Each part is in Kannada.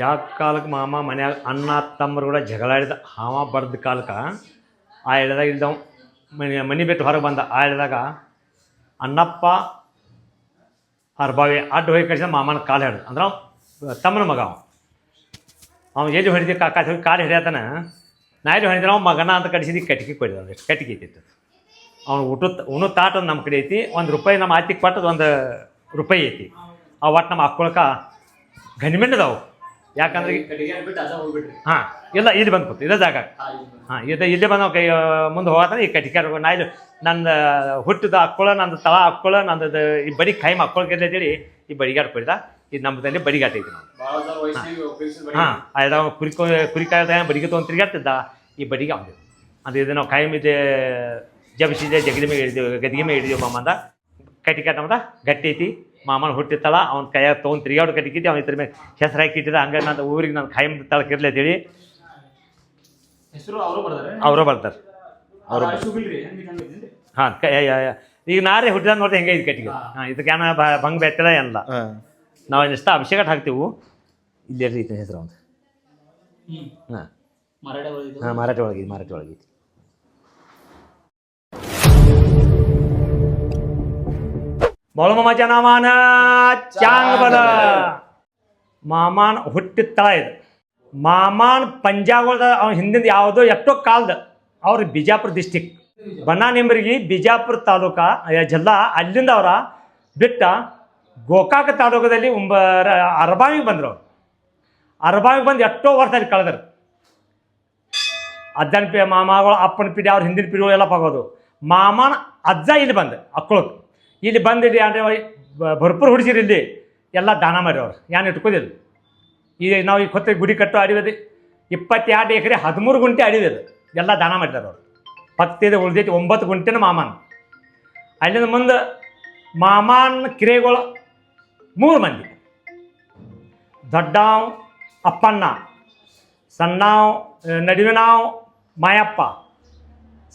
ಯಾವ ಕಾಲಕ್ಕೆ ಮಾಮ ಮನ್ಯಾಗ ಅಣ್ಣ ತಮ್ಮರು ಕೂಡ ಜಗಳಾಡಿದ? ಹಾವ ಬರ್ದ ಕಾಲಕ್ಕೆ ಆ ಎಳೆದಾಗ ಇಲ್ದವ ಮನೆ ಮನೆ ಬಿಟ್ಟು ಹೊರಗೆ ಬಂದ. ಆ ಎಳೆದಾಗ ಅಣ್ಣಪ್ಪ ಅರ್ಬಾವಿ ಅಡ್ಡ ಹೋಗಿ ಕಳಿಸಿದ ಮಾಮನ ಕಾಲು ಹಿಡ್ದು ಅಂದ್ರೆ ತಮ್ಮನ ಮಗ ಅವ. ಅವ ಎಲ್ಲಿ ಹೊಡಿದಿ ಕಾಕ ಹೋಗಿ ಕಾಲು ಹಿಡಿಯತಾನ? ನಾ ಎಲ್ಲಿ ಹೊಡಿದ್ರೆ ಅವ್ನು ಮಗನ ಅಂತ ಕಡಿಸಿದ್ದು ಕಟ್ಟಿಗೆ ಕೊಡಿದ ಒಂದಿಷ್ಟು ಕಟ್ಟಿಗೆ ಐತಿತ್ತು ಅವ್ನು ಊಟದ ಉಣ್ಣು ತಾಟ ನಮ್ಮ ಕಡೆ ಐತಿ, ಒಂದು ರೂಪಾಯಿ ನಮ್ಮ ಆತಿಗೆ ಕೊಟ್ಟದ ಒಂದು ರೂಪಾಯಿ ಐತಿ. ಆ ಒಟ್ಟು ನಮ್ಮ ಹಾಕ್ಕೊಳಕ ಗನಿಮೆಂಡದವು ಯಾಕಂದ್ರೆ ಹಾ ಇಲ್ಲ ಇಲ್ಲಿ ಬಂದು ಕೂತು ಇದೇ ಜಾಗ. ಹಾ ಇದು ಇಲ್ಲಿ ಬಂದು ಕೈ ಮುಂದೆ ಹೋಗತ್ತಾನೆ ಈ ಕಟಿಕ್ಯಾರ ನಾ ಇಲ್ಲಿ ನನ್ನ ಹುಟ್ಟಿದ ಹಾಕ್ಕೊಳ್ಳ ನಂದು ತಳ ಹಾಕ್ಕೊಳ್ಳ ನಂದು ಈ ಬಡಿ ಕೈ ಮಕ್ಕಳಿಗೆ ಹೇಳಿ ಈ ಬಡಿಗಾಟ್ ಕೊಡಿದ ಇದು ನಮ್ಮದಲ್ಲಿ ಬಡಿಗಾಟ ಐತಿ ನಾವು ಹಾ ಜನ ವಯಸ್ಸಿಗೆ ಉಪಯೋಗಿಸಿದ ಹಾಂ ಅದ ಕುರಿ ಕೊ- ಕುರಿ ಕಾಯ್ದ ಬಡಿಗೆ ತೊಗೊಂಡು ತಿರ್ಗಾಡ್ತಿದ್ದ ಈ ಬಡಿಗೆ ಅವ್ನು. ಅದು ಇದು ನಾವು ಕಾಯಂ ಇದೆ ಜಬಿಸಿದೆ ಜಗದಿ ಮೇಲೆ ಹಿಡಿದೀವಿ ಗದಿಗೆ ಮೇಲೆ ಹಿಡಿದೀವಿ ಮಾಮ ಅಂದ ಕಟಿಕಾಟ ನಮ್ದ ಗಟ್ಟಿ ಐತಿ. ಮಾಮನ ಹುಟ್ಟಿತ್ತಲ್ಲ ಅವ್ನ ಕೈಯಾಗ ತೊಗೊಂಡು ತಿರುಗಾಡು ಕಟ್ಟಿಕಿದ್ದೆ ಅವ್ನ ಇದ್ರ ಮೇಲೆ ಹೆಸರು ಹಾಕಿ ಇಟ್ಟಿದ್ದ ಹಂಗೆ ನಾನು ಊರಿಗೆ ನಾನು ಕಾಯಂ ತಳಕಿರ್ಲಿ ಅಂತೇಳಿ. ಹೆಸರು ಅವರು ಬರ್ತಾರೆ ಅವರು ಹಾಂ ಈಗ ನಾರೇ ಹುಟ್ಟಿದ ನೋಡ್ರಿ ಹೆಂಗೆ ಇದು ಕಟ್ಟಿಗೆ. ಹಾಂ. ಇದಕ್ಕೆ ಏನ ಭಂಗ ಬೇಕಲ್ಲ ಏನಲ್ಲ ನಾವು ಇಷ್ಟ ಅಭಿಷೇಕ ಹಾಕ್ತೀವಿ. ಇಲ್ಲಿ ಹೆಸರು ಅವ್ನು ಹಾಂ. ಹಾಂ ಮಾರಾಟ ಒಳಗಿದೆ ಮಾರಾಟ ಒಳಗಿದೆ ಬಾಳು ಮಾಮಾಚ ನಾಮಾನ ಚಾಂಗಬಲ. ಮಾಮಾನ್ ಹುಟ್ಟಿದ ತಳ ಇದು. ಮಾಮಾನ್ ಪಂಜಾಬ್ದ ಹಿಂದಿಂದ ಹಿಂದಿನ ಯಾವುದೋ ಎಷ್ಟೋ ಕಾಲದ ಅವ್ರು ಬಿಜಾಪುರ ಡಿಸ್ಟಿಕ್ ಬನ್ನಾನೆಂಬರಿಗೆ ಬಿಜಾಪುರ ತಾಲೂಕ ಜಿಲ್ಲಾ ಅಲ್ಲಿಂದ ಅವರ ಬಿಟ್ಟ ಗೋಕಾಕ ತಾಲೂಕದಲ್ಲಿ ಒಂಬ ಅರಬಾವಿಗೆ ಬಂದರು ಅರಬಾವಿಗೆ ಬಂದು ಎಷ್ಟೋ ವರ್ಷ ಅಲ್ಲಿ ಕಳೆದ್ರು. ಅಜ್ಜನ ಪಿ, ಮಾಮಾಗಳು ಅಪ್ಪನ ಪಿಡಿ ಅವ್ರ ಹಿಂದಿನ ಪೀಡಿಗಳು ಎಲ್ಲ ಪಗೋದು ಮಾಮಾನ ಅಜ್ಜ ಇಲ್ಲಿ ಬಂದ, ಅಕ್ಕಳಕ್ಕೆ. ಇಲ್ಲಿ ಬಂದಿಡಿ ಅಂದರೆ ಭರ್ಪೂರ್ ಹುಡ್ಸಿರಿ ಇಲ್ಲಿ. ಎಲ್ಲ ದಾನ ಮಾಡಿ ಅವ್ರು ಏನು ಇಟ್ಕೋದಿಲ್ಲ. ಈಗ ನಾವು ಈ ಕೊತ್ತ ಗುಡಿ ಕಟ್ಟೋ ಅಡಿವದು ಇಪ್ಪತ್ತೆರಡು ಎಕರೆ ಹದಿಮೂರು ಗುಂಟೆ ಅಡಿವದು ಎಲ್ಲ ದಾನ ಮಾಡಿದಾರೆ ಅವ್ರು. ಪತ್ತಿದ ಉಳ್ದೈತಿ ಒಂಬತ್ತು ಗುಂಟೆನ ಮಾಮನ್. ಅಲ್ಲಿಂದ ಮುಂದೆ ಮಾಮನ್ ಕಿರೆಗಳು ಮೂರು ಮಂದಿ. ದೊಡ್ಡಾವ್, ಅಪ್ಪಣ್ಣ, ಸಣ್ಣಾವ್ ನಡುವಿನಾವ್, ಮಾಯಪ್ಪ,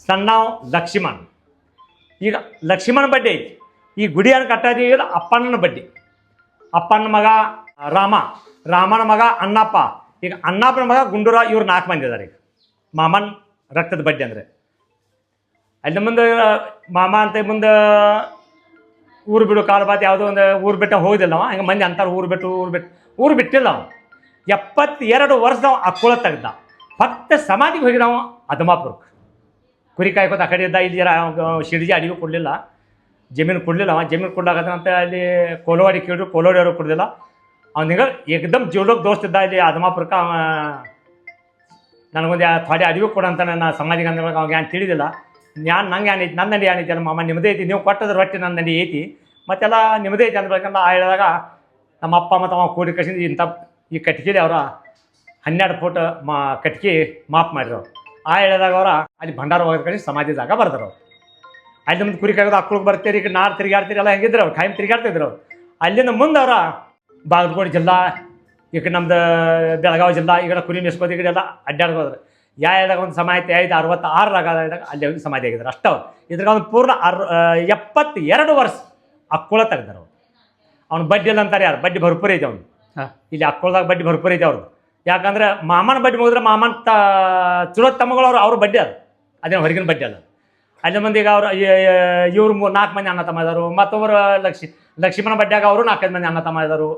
ಸಣ್ಣಾವ್, ಲಕ್ಷ್ಮಣ್. ಈಗ ಲಕ್ಷ್ಮಣ ಬಡ್ಡಿ ಐತಿ. ಈ ಗುಡಿಯನ್ನು ಕಟ್ಟೋದು ಅಪ್ಪಣ್ಣನ ಬಡ್ಡಿ. ಅಪ್ಪನ ಮಗ ರಾಮ. ರಾಮನ ಮಗ ಅಣ್ಣಪ್ಪ. ಈಗ ಅಣ್ಣಪ್ಪನ ಮಗ ಗುಂಡೂರ ಇವ್ರು ನಾಲ್ಕು ಮಂದಿ ಇದ್ದಾರೆ ಈಗ. ಮಾಮನ್ ರಕ್ತದ ಬಡ್ಡಿ ಅಂದರೆ. ಅಲ್ಲಿ ಮುಂದೆ ಮಾಮ ಅಂತ ಮುಂದೆ ಊರು ಬಿಡು ಕಾಲು ಬಾತ್ ಯಾವುದೋ ಒಂದು ಊರು ಬಿಟ್ಟ ಹೋಗಿದಿಲ್ಲ ಅವ. ಹಂಗೆ ಮಂದಿ ಅಂತಾರೆ ಊರು ಬಿಟ್ಟು ಊರು ಬಿಟ್ಟು. ಊರು ಬಿಟ್ಟಿಲ್ಲ ಅವ. ಎಪ್ಪತ್ತೆರಡು ವರ್ಷದ ಅಕ್ಕುಳ ತೆಗ್ದ ಭಕ್ತ ಸಮಾಧಿಗೆ ಹೋಗಿದ ಅವ ಅದಮಾಪುರಕ್ಕೆ ಕುರಿ ಕಾಯ್ಕೋತ ಆ ಕಡೆ ಇದ್ದ, ಇಲ್ಲಿ ಶಿಡ್ಜಿ ಅಡಿಗೆ ಕೊಡಲಿಲ್ಲ. ಜಮೀನು ಕೊಡಲಿಲ್ಲ. ಅವ ಜಮೀನು ಅಂತ ಅಲ್ಲಿ ಕೋಲವಾಡಿ ಕೇಳಿದ್ರು, ಕೋಲವಾಡಿ ಅವರು ಕೊಡಲಿಲ್ಲ. ಅವನಿಗೆ ಏಕದಮ್ ದೋಸ್ತ ಇದ್ದ ಇಲ್ಲಿ ಅದಮಾಪುರಕ್ಕೆ ಅವ ನನಗೊಂದು ಥೋಡೆ ಅರಿವು ಕೊಡಂತ ನನ್ನ ಸಮಾಧಿಗೆ ಅಂದ್ರೆ ಅವ್ನಿಗೆ ಏನು ತಿಳಿದಿಲ್ಲ. ನಾನ್ ನಂಗೆ ಏನೈತಿ ನನ್ನ ನಡಿ ಏನೈತಿ ಅಲ್ಲ ಮಾಮ ನಿಮ್ಮದೇ ಐತಿ, ನೀವು ಕೊಟ್ಟದ ರೊಟ್ಟಿ ನನ್ನ ನಡಿ ಐತಿ. ಮತ್ತೆಲ್ಲ ನಿಮ್ಮದೇ ಐತಿ ಅಂದ್ಬೇಕಂದ್ರೆ ಆ ಹೇಳಿದಾಗ ನಮ್ಮ ಅಪ್ಪ ಮತ್ತು ಅವ ಕೂಡಿ ಕಸಿಂದ ಇಂಥ ಈ ಕಟ್ಗೆಲಿ ಅವರ ಹನ್ನೆರಡು ಫುಟ್ ಮಾ ಕಟ್ಗೆ ಮಾಪ್ ಮಾಡಿದ್ರು ಆ ಹೇಳಿದಾಗ ಅವರ ಅಲ್ಲಿ ಭಂಡಾರ ಹೋಗೋದ್ ಕಡೆ ಸಮಾಧಿ ಜಾಗ ಅವ್ರು ಅಲ್ಲಿ ನಮ್ದು ಕುರಿ ಕಾಯ್ದು ಅಕ್ಕಳಿಗೆ ಬರ್ತೀರಿ ಈಗ ನಾರು ತಿರುಗಾಡ್ತೀರಿ ಎಲ್ಲ ಹೆಂಗಿದ್ರು ಅವ್ರು ಖಾಯಂ ತಿರುಗಾಡ್ತಿದ್ರು ಅವ್ರು. ಅಲ್ಲಿಂದ ಮುಂದೆ ಅವರ ಬಾಗಲಕೋಟೆ ಜಿಲ್ಲಾ ಈಗ ನಮ್ದು ಬೆಳಗಾವಿ ಜಿಲ್ಲಾ ಈಗ ಕುರಿ ಮೇಸ್ಕೋದು ಈಗ ಎಲ್ಲ ಅಡ್ಡಾಡ್ಕೋದ್ರು ಯಾ ಹೇಳಿದಾಗ ಒಂದು ಸಮಾಧಿ ಐದು ಅರವತ್ತಾರರಾಗ ಅಲ್ಲಿ ಹೋಗಿ ಸಮಾಧಿ ಆಗಿದ್ರು. ಅಷ್ಟೇ ಅವ್ರು. ಇದ್ರಾಗ ಒಂದು ಪೂರ್ಣ ಅರ್ ಎಪ್ಪತ್ತೆರಡು ವರ್ಷ ಅಕ್ಕೋಳ ತೆಗ್ದಾರ ಅವ್ರು. ಅವ್ನು ಬಡ್ಡಿ ಇಲ್ಲ ಅಂತಾರೆ ಯಾರು? ಬಡ್ಡಿ ಭರ್ಪೂರ್ ಐತೆ ಅವ್ನು. ಇಲ್ಲಿ ಅಕ್ಕುಳದಾಗ ಬಡ್ಡಿ ಭರ್ಪೂರ್ ಐತೆ ಅವ್ರದ್ದು ಯಾಕಂದ್ರೆ ಮಾಮನ ಬಡ್ಡಿ ಮುಗಿದ್ರೆ ಮಾಮನ ತ ಚಲೋ ತಮ್ಮಗಳವ್ರು ಅವ್ರ ಬಡ್ಡಿ ಅದು. ಅದೇನು ಹೊರಗಿನ ಬಡ್ಡಿ ಅಲ್ಲ ಅಲ್ಲಿ ಮಂದಿಗೆ ಈಗ ಅವ್ರು ಇವ್ರು ಮೂರು ನಾಲ್ಕು ಮಂದಿ ಅಣ್ಣ ತಮ್ಮ ಇದ್ದಾರೆ ಮತ್ತೊಬ್ಬರು ಲಕ್ಷ್ಮಿ ಲಕ್ಷ್ಮಣ ಬಡ್ಡಿಯಾಗ ಅವರು ನಾಲ್ಕೈದು ಮಂದಿ ಅಣ್ಣ ತಮ್ಮ ಇದ್ದಾರೆ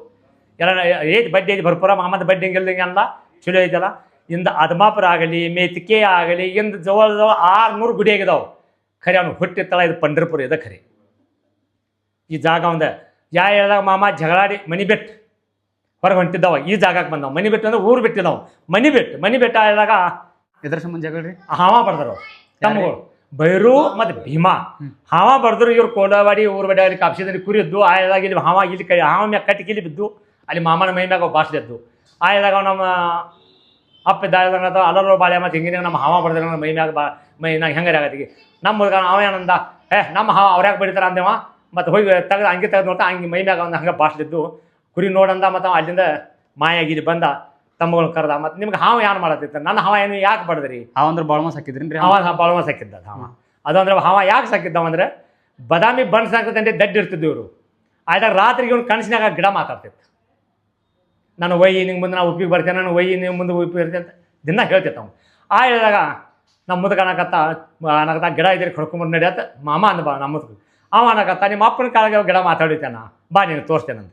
ಎಲ್ಲ ಏಜ್ ಬಡ್ಡಿ ಐತಿ ಭರ್ಪುರ ಮಾಮದ ಬಡ್ಡಿ ಹಿಂಗಿಲ್ದಂಗೆ ಅಲ್ಲ ಚಲೋ ಐತಲ್ಲ. ಇಂದ ಅದಮಾಪುರ ಆಗಲಿ ಮೇತಿಕೆ ಆಗಲಿ ಇಂದ ಜವಳ ಜವಳ ಆರುನೂರು ಗುಡಿ ಆಗಿದಾವೆ. ಖರೆ ಅವ್ನು ಹುಟ್ಟಿತ್ತಲ್ಲ ಇದು ಪಂಡರ್ಪುರ ಇದೆ ಖರೆ. ಈ ಜಾಗ ಒಂದ ಯಾ ಹೇಳಿದಾಗ ಮಾಮ ಜಗಳಾಡಿ ಮನಿ ಬೆಟ್ಟು ಹೊರಗೆ ಹೊಂಟಿದ್ದಾವ ಈ ಜಾಗಕ್ಕೆ ಬಂದವು. ಮನಿ ಬೆಟ್ಟು ಅಂದ್ರೆ ಊರು ಬಿಟ್ಟಿದ್ದವ. ಮನಿ ಬೆಟ್ಟು ಮನಿ ಬೆಟ್ಟ ಹೇಳಿದಾಗ ಇದ್ರ ಸಂಬಂಧ ಜಗಳ್ರಿ ಹಾವ ಬರ್ದರು ತಮ್ಮಗಳು. ಬೈರು ಮತ್ತು ಭೀಮಾ. ಹಾವ ಬರ್ದ್ರು ಇವ್ರು ಕೋಲವಾಡಿ ಊರು ಬಡ ಅಲ್ಲಿ ಕಾಪ್ಸಿದಲ್ಲಿ ಕುರಿದ್ದು ಆ ಹೇಳಿದಾಗ ಇಲ್ಲಿ ಹಾವ ಇಲ್ಲಿ ಕೈ ಹಾವ ಮ್ಯಾಗ ಕಟ್ಟಿ ಕಿಲಿ ಬಿದ್ದು ಅಲ್ಲಿ ಮಾಮನ ಮೈ ಮ್ಯಾಗ ಬಾಸ್ಲಿದ್ದು ಆಯದಾಗ ನಮ್ಮ ಅಪ್ಪ ದಾಯದಾಗ ಅಲ್ಲರೂ ಬಾಳೆ ಮತ್ತು ಹಿಂಗಿನ ನಮ್ಮ ಹಾವ ನಮ್ಮ ಮೈ ಮ್ಯಾಗ ಬಾ ಮೈನಾಗ ಹೆಂಗಾರ ಆಗತ್ತಿಗೆ ನಮ್ಮ ಹುಡುಗ ಅವ ಏನಂದ ಏ ನಮ್ಮ ಹಾವ ಅವ್ರ್ಯಾಗ ಬಡಿತಾರ ಅಂದೇವ ಮತ್ತು ಹೋಗಿ ತೆಗೆದು ಹಂಗೆ ತೆಗೆದು ನೋಡ್ತಾ ಹಂಗೆ ಮೈ ಮ್ಯಾಗ ಒಂದು ಹಂಗೆ ಬಾಸ್ಲಿದ್ದು ಕುರಿ ನೋಡಂದ ಮತ್ತು ಅಲ್ಲಿಂದ ಮಾಯಾಗಿ ಇಲ್ಲಿ ಬಂದ. ತಮ್ಮಗಳು ಕರೆದ ಮತ್ತೆ ನಿಮ್ಗೆ ಹಾವ ಯಾರು ಮಾಡತ್ತಿತ್ತು? ನನ್ನ ಹಾವ ಏನು ಯಾಕೆ ಬಡದ್ರಿ? ಹಾವ ಅಂದ್ರೆ ಬಾಳ್ಮ ಸಾಕಿದ್ರಿ ಹಾವ? ಬಾಳ್ಮ ಸಾಕಿದ್ದ ಅದು ಹಾವ. ಅದಂದ್ರೆ ಹಾವ ಯಾಕೆ ಸಾಕಿದ್ದವ ಅಂದ್ರೆ ಬದಾಮಿ ಬಣ್ಣ ಸಾಕ್ತಂತೆ ದಡ್ಡ ಇರ್ತಿದ್ದು ಇವರು. ಆಯ್ದಾಗ ರಾತ್ರಿಗೆ ಇವ್ನು ಕನಸಿನಾಗ ಗಿಡ ಮಾತಾಡ್ತಿತ್ತು. ನಾನು ಒಯ್ಯಿ ನಿಂಗೆ ಮುಂದೆ ನಾವು ಉಪ್ಪಿಗೆ ಬರ್ತೇನೆ ನಾನು ಒಯ್ಯಿ ನಿಮ್ಮ ಮುಂದೆ ಉಪ್ಪಿ ಇರ್ತೇನೆ ಅಂತ ದಿನ ಹೇಳ್ತಿತ್ತು ಅವ್ನು. ಆ ಹೇಳಿದಾಗ ನಮ್ಮ ಮುದ್ದು ಅನ್ನಕತ್ತ ಅನ್ನಕತ್ತ ಗಿಡ ಇದ್ರೆ ಕಡ್ಕೊಂಬಂದು ನಡೆಯತ್ತ ಮಾಮ ಅಂದ ಬಾ ನಮ್ಮ ಮುದ್ದು ಅವ ಅನ್ನಕತ್ತ ನಿಮ್ಮ ಅಪ್ಪನ ಕಾಲಾಗ ಗಿಡ ಮಾತಾಡಿತೇನ ಬಾ ನೀನು ತೋರಿಸ್ತೇನಂತ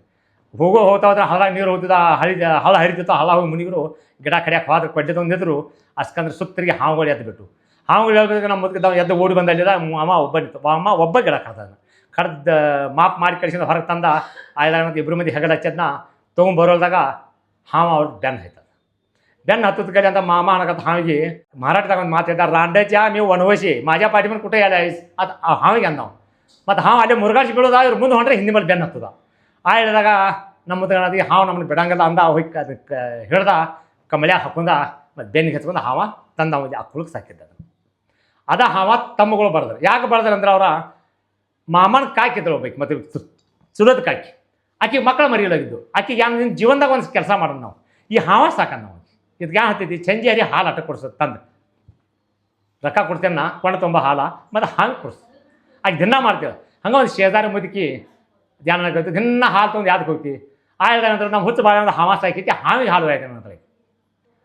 ಹೋಗೋ ಹೋಗ್ತಾ ಹೋದ್ರೆ ಹಳ ನೀರು ಹೋಗ್ತಿದ್ದ ಹಳಿ ಹಳ ಹರಿತಿತ್ತು ಹಳ ಹೋಗಿ ಮುನಿಗರು, ಗಿಡ ಕಡಿಯಕ್ಕೆ ಹೋದ್ರೆ ಕೊಡ್ಲಿದ್ದು ನಿಂತರು ಅಸ್ಕಂದ್ರೆ ಸುತ್ತರಿಗೆ ಹಾವುಗಳು ಎದ್ದು ಬಿಟ್ಟು ಹಾವುಗಳು ಹೇಳ್ಬೇಕು ನಮ್ಮ ಮುದಕ ಎದ್ದು ಓಡಿ ಬಂದಲ್ಲಿ ಅಮ್ಮ ಒಬ್ಬ ನಿಂತು, ಅಮ್ಮ ಒಬ್ಬ ಗಿಡ ಕಡ್ದ ಕಡ್ದ ಮಾಪ್ ಮಾಡಿ ಕಳಿಸಿದ ಹೊರಗೆ ತಂದ ಆಯ್ದಾಗ ಇಬ್ಬರು ಮಂದಿ ಹೆಗಲ ಹಚ್ಚದನ್ನ ತೊಗೊಂಬರೋಲ್ದಾಗ ಹಾವ ಅವ್ರು ಬೆನ್ನು ಹೈತದ. ಬೆನ್ನು ಹತ್ತದ ಕಡೆ ಅಂತ ಮಾಮ ಅನ್ನಕತ್ತ ಹಾವಿಗೆ ಮಾರಾಟದಾಗ ಒಂದು ಮಾತಾಡ್ದ ರಾಂಡೇಚ ನೀವು ಒಣವಸಿ ಮಾಜಾ ಪಾಟಿ ಮೇಲೆ ಕುಟೆ, ಅದು ಹಾವಿಗೆ ಅಂದವು ಮತ್ತು ಹಾವು ಅಲ್ಲೇ ಮುರುಗಾಡ್ಸಿ ಬೀಳೋದ, ಇವ್ರು ಮುಂದೆ ಹೊಂಟ್ರೆ ಹಿಂದಿ ಮೇಲೆ ಬೆನ್ನು ಹತ್ತದ. ಆ ಹೇಳಿದಾಗ ನಮ್ಮ ಮುದ್ದೆ ಹಾವು ನಮ್ಮನ್ನು ಬಿಡಂಗಲ್ಲ ಅಂದ ಹೋಗಿ ಅದಕ್ಕೆ ಹಿಡ್ದ ಕಮಲ್ಯ ಹಾಕೊಂಡ ಮತ್ತು ಬೆನ್ನಿಗೆ ಹಚ್ಕೊಂಡು ಹಾವ ತಂದ ಆ ಕುಳಕ್ಕೆ ಸಾಕಿದ್ದ. ಅದ ಹಾವ ತಮ್ಮಗಳು ಬರೆದ್ರು. ಯಾಕೆ ಬರ್ದರು ಅಂದ್ರೆ ಅವರ ಮಾಮನ ಕಾಕಿದ್ರು ಹೋಗ್ಬೇಕು ಮತ್ತೆ ಸುರದ ಕಾಕಿ. ಆಕೆ ಮಕ್ಕಳ ಮರಿಯಲಾಗಿದ್ದು ಆಕೆಗೆ ಯಾವ ನಿನ್ನ ಜೀವನದಾಗ ಒಂದು ಕೆಲಸ ಮಾಡೋದು ನಾವು. ಈ ಹಾವ ಸಾಕನ್ನ ನಾವು ಇದಕ್ಕೆ ಏನು ಹತ್ತೈತಿ ಚಂಜಿ ಹರಿ ಹಾಲು ಆಟ ಕೊಡ್ಸೋದು ತಂದು. ರೊಕ್ಕ ಕೊಡ್ತೇನೆ ಕೊಂಡ ತುಂಬ ಹಾಲ, ಮತ್ತು ಹಾಲು ಕೊಡ್ಸು. ಆಕೆ ದಿನ ಮಾಡ್ತೇವೆ ಹಂಗೆ ಒಂದು ಶೇದಾರ ಮುದುಕಿ ಧ್ಯಾನ ಕಲಿತು ದಿನ ಹಾಲು ತೊಗೊಂಡು ಯಾವ್ದಕ್ಕೆ ಹೋಗ್ತೀವಿ ಆಯ್ದ ನಂತರ ನಮ್ಮ ಹುಚ್ಚು ಬಾಳ ಹಾವ ಹಾಕಿತ್ತು ಹಾವಿಗೆ ಹಾಲು ಆಯ್ತು ನಂತರ